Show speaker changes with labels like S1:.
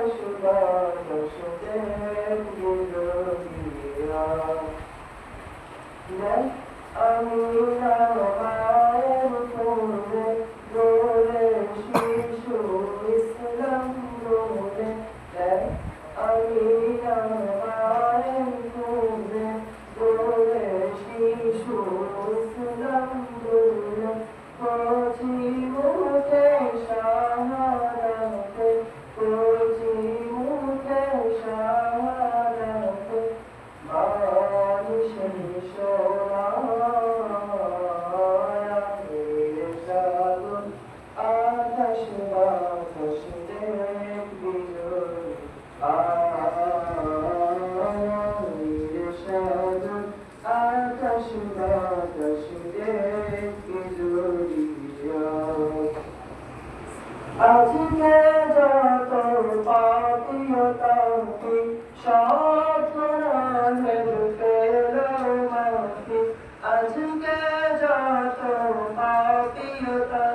S1: আকাশ আজকে যত পাপিয়তাকে সাধনাহের পেলাম আজকে যত পাপিয়তা